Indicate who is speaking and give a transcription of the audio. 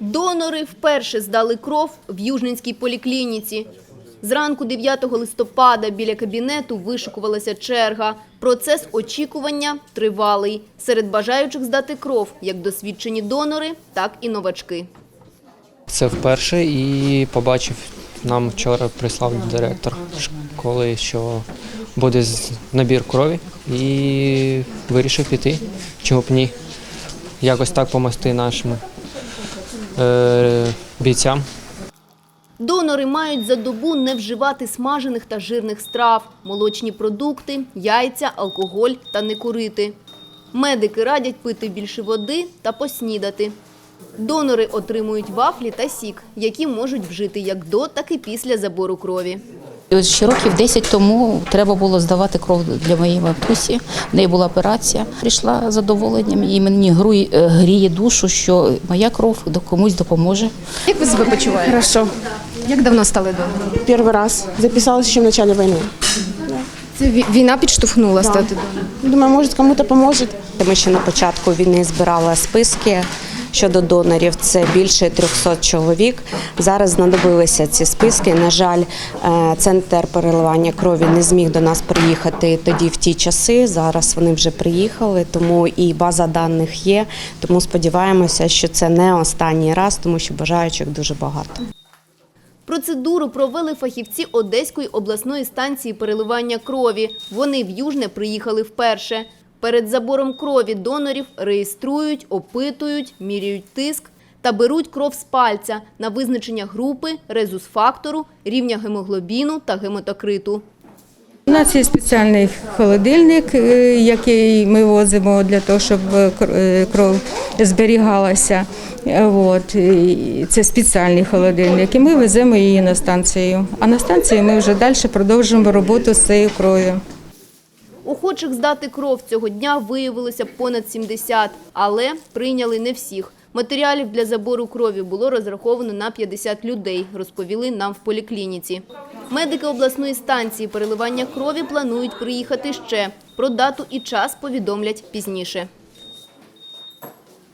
Speaker 1: Донори вперше здали кров в Южненській поліклініці. Зранку 9 листопада біля кабінету вишикувалася черга. Процес очікування тривалий. Серед бажаючих здати кров як досвідчені донори, так і новачки.
Speaker 2: Це вперше і побачив, нам вчора прислав директор школи, що буде набір крові і вирішив піти. Чому б ні? Якось так помогти нашим е, бійцям.
Speaker 1: Донори мають за добу не вживати смажених та жирних страв, молочні продукти, яйця, алкоголь та не курити. Медики радять пити більше води та поснідати. Донори отримують вафлі та сік, які можуть вжити як до, так і після забору крові.
Speaker 3: І Ще років 10 тому треба було здавати кров для моєї матусі. В неї була операція. Прийшла з задоволенням і мені е, гріє душу, що моя кров до комусь допоможе.
Speaker 4: Як ви себе почуваєте?
Speaker 5: Хорошо.
Speaker 4: Як давно стали донором?
Speaker 5: Первый раз. Записалась еще в начале войны.
Speaker 4: Це війна підштовхнула стати донором.
Speaker 5: Думаю, может, кому-то поможет.
Speaker 6: Ми ще на початку війни збирали списки щодо донорів. Це більше 300 чоловік. Зараз знадобилися ці списки. На жаль, е, центр переливання крові не зміг до нас приїхати тоді в ті часи. Зараз вони вже приїхали, тому і база даних є. Тому сподіваємося, що це не останній раз, тому що бажаючих дуже багато.
Speaker 1: Процедуру провели фахівці Одеської обласної станції переливання крові. Вони в Южне приїхали вперше. Перед забором крові донорів реєструють, опитують, міряють тиск та беруть кров з пальця на визначення групи, резус-фактору, рівня гемоглобіну та гематокриту.
Speaker 7: У нас є спеціальний холодильник, е, який ми возимо для того, щоб е, е, кров зберігалася. От. Це спеціальний холодильник, і ми веземо її на станцію. А на станції ми вже далі продовжуємо роботу з цією кров'ю.
Speaker 1: Охочих здати кров цього дня виявилося понад 70, але прийняли не всіх. Матеріалів для забору крові було розраховано на 50 людей, розповіли нам в поліклініці. Медики обласної станції переливання крові планують приїхати ще. Про дату і час повідомлять пізніше.